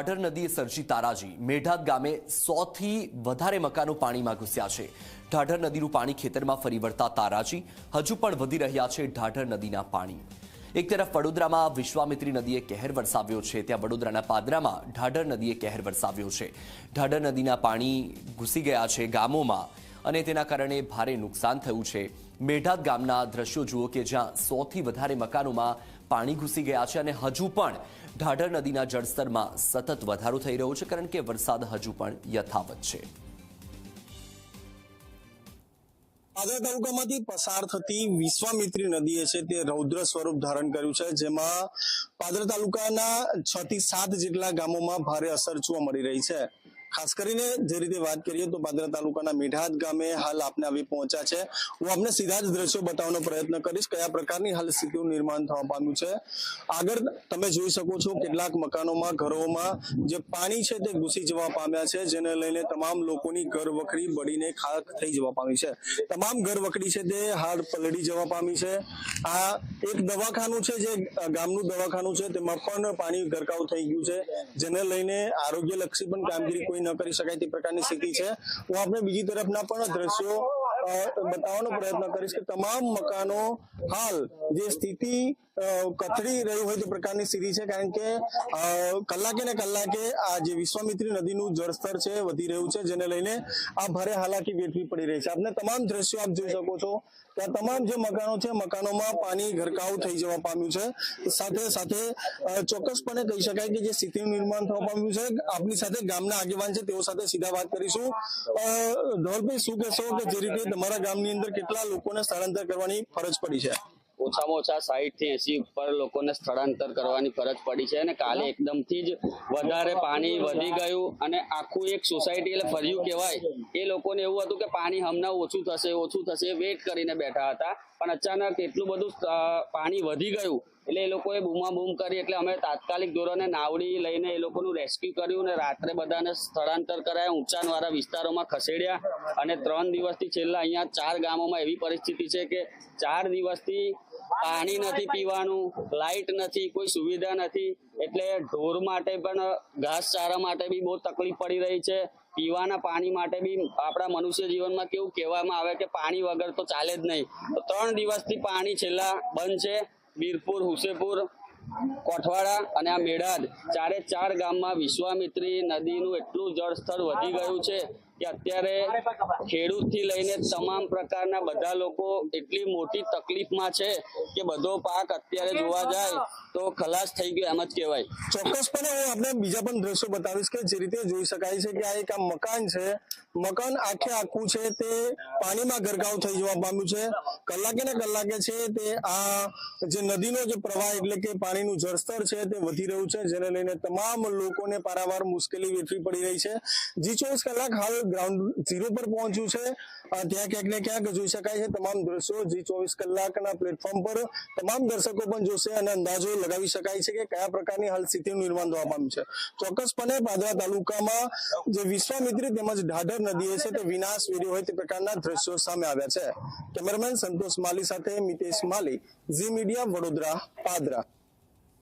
ઢાઢર નદીએ સર્જી તારાજી. મેઢાદ ગામે સોથી વધારે મકાનો પાણીમાં ઘૂસ્યા છે. ઢાઢર નદીનું પાણી ખેતરમાં ફરી વળતા તારાજી હજુ પણ વધી રહ્યા છે ઢાઢર નદીના પાણી. એક તરફ વડોદરામાં વિશ્વામિત્રી નદીએ કહેર વરસાવ્યો છે, ત્યાં વડોદરાના પાદરામાં ઢાઢર નદીએ કહેર વરસાવ્યો છે. ઢાઢર નદીના પાણી ઘૂસી ગયા છે ગામોમાં અને તેના કારણે ભારે નુકસાન થયું છે. મેઢાદ ગામના દ્રશ્યો જુઓ કે જ્યાં સોથી વધારે મકાનોમાં પાણી ઘૂસી ગયા છે અને હજુ પણ ઢાઢર નદીના જળસ્તરમાં સતત વધારો થઈ રહ્યો છે, કારણ કે વરસાદ હજુ પણ યથાવત છે. પાદરા તાલુકામાંથી પસાર થતી વિશ્વામિત્રી નદી છે, તે રૌદ્ર સ્વરૂપ ધારણ કર્યું છે, જેમાં પાદરા તાલુકાના છ થી સાત જેટલા ગામોમાં ભારે અસર જોવા મળી રહી છે. ખાસ કરીને જે રીતે વાત કરીએ તો પાદરા તાલુકાના મીઢાદ ગામે હાલ આપને આવી પહોંચ્યા છે. હું આપને સીધા જ દ્રશ્યો બતાવવાનો પ્રયત્ન કરીશ કયા પ્રકારની હાલ સ્થિતિનું નિર્માણ થવા પામ્યું છે. આગળ તમે જોઈ શકો છો કેટલાક મકાનોમાં, ઘરોમાં જે પાણી છે તે ઘૂસી જવા પામ્યા છે, જેને લઈને તમામ લોકોની ઘર વખરી બળીને ખાક થઈ જવા પામી છે. તમામ ઘર વખરી છે તે હાલ પલળી જવા પામી છે. આ એક દવાખાનું છે જે ગામનું દવાખાનું છે, તેમાં પણ પાણી ગરકાવ થઈ ગયું છે, જેને લઈને આરોગ્ય લક્ષી પણ કામગીરી કોઈ ન કરી શકાય તે પ્રકારની સ્થિતિ છે. હું આપણે બીજી તરફના પણ દ્રશ્યો બતાવવાનો પ્રયત્ન કરીશ કે તમામ મકાનો હાલ જે સ્થિતિ કથળી રહી હોય તે પ્રકારની સ્થિતિ છે, કારણ કે કલાકે ને કલાકે આ જે વિશ્વામિત્રી નદીનું જળસ્તર છે, વધી રહ્યું છે, જેને લઈને આ ભારે હાલાકી વેઠવી પડી રહી છે. આપને તમામ દ્રશ્યો આપ જોઈ શકો છો. કે તમામ જે મકાનો છે, મકાનોમાં પાણી ગરકાવ થઈ જવા પામ્યું છે. સાથે સાથે ચોક્કસપણે કહી શકાય કે જે સ્થિતિનું નિર્માણ થવા પામ્યું છે, આપની સાથે ગામના આગેવાન છે, તેઓ સાથે સીધા વાત કરીશું. ધવલભાઈ, શું કહેશો કે જે રીતે તમારા ગામની અંદર કેટલા લોકોને સ્થળાંતર કરવાની ફરજ પડી છે? ઓછામાં ઓછા સાઈઠથી એસી ઉપર લોકોને સ્થળાંતર કરવાની ફરજ પડી છે અને કાલે એકદમથી જ વધારે પાણી વધી ગયું અને આખું એક સોસાયટી એટલે ફર્યું કહેવાય. એ લોકોને એવું હતું કે પાણી હમણાં ઓછું થશે ઓછું થશે વેટ કરીને બેઠા હતા. પણ અચાનક એટલું બધું પાણી વધી ગયું એટલે એ લોકોએ બૂમા બૂમ કરી, એટલે અમે તાત્કાલિક ધોરણે નાવડી લઈને એ લોકોનું રેસ્ક્યુ કર્યું અને રાત્રે બધાને સ્થળાંતર કરાયા, ઊંચાણવાળા વિસ્તારોમાં ખસેડ્યા અને ત્રણ દિવસથી છેલ્લા અહીંયા ચાર ગામોમાં એવી પરિસ્થિતિ છે કે ચાર દિવસથી પાણી નથી પીવાનું લાઇટ નથી, કોઈ સુવિધા નથી, એટલે ઢોર માટે પણ, ઘાસચારા માટે બી બહુ તકલીફ પડી રહી છે. પીવાના પાણી માટે બી આપણા મનુષ્ય જીવનમાં કેવું કહેવામાં આવે કે પાણી વગર તો ચાલે જ નહીં. ત્રણ દિવસથી પાણી છેલ્લા બંધ છે. વીરપુર હુસેપુર, કોઠવાડા અને આ મેળાદ. ચારે ચાર ગામમાં વિશ્વામિત્રી નદીનું એટલું જળસ્તર વધી ગયું છે કે અત્યારે ખેડૂતથી લઈને તમામ પ્રકારના બધા લોકો એટલી મોટી તકલીફમાં છે કે બધો પાક અત્યારે જોવા જાય તો ખલાસ થઈ ગયો, એમ જ કહેવાય. ચોક્કસપણે હું આપણે બીજા પણ દ્રશ્યો બતાવીશ કે જે રીતે જોઈ શકાય છે કે આ એક આ મકાન છે. મકાન આખે આખું છે તે પાણીમાં ગરકાવ થઈ જવા પામ્યું છે. કલાકે ને કલાકે છે તે આ જે નદીનો જે પ્રવાહ એટલે કે પાણીનું જળસ્તર છે તે વધી રહ્યું છે, જેને લઈને તમામ લોકોને પારાવાર મુશ્કેલી વેઠવી પડી રહી છે. જી ચોવીસ કલાક હાલ ગ્રાઉન્ડ ઝીરો પર પહોંચ્યું છે. ત્યાં ક્યાંક ને ક્યાંક જોઈ શકાય છે. તમામ દ્રશ્યો જી ચોવીસ કલાકના પ્લેટફોર્મ પર તમામ દર્શકો પણ જોશે અને અંદાજો લગાવી શકાય છે કે કયા પ્રકારની હાલ સ્થિતિનું નિર્માણ થવા પામ્યું છે. ચોક્કસપણે પાદરા તાલુકામાં જે વિશ્વામિત્રી તેમજ ઢાઢર નદીએ છે તે વિનાશ વેર્યો હોય તે પ્રકારના દ્રશ્યો સામે આવ્યા છે. કેમેરામેન સંતોષ માલી સાથે મિતેશ માલી, ઝી મીડિયા, વડોદરા, પાદરા.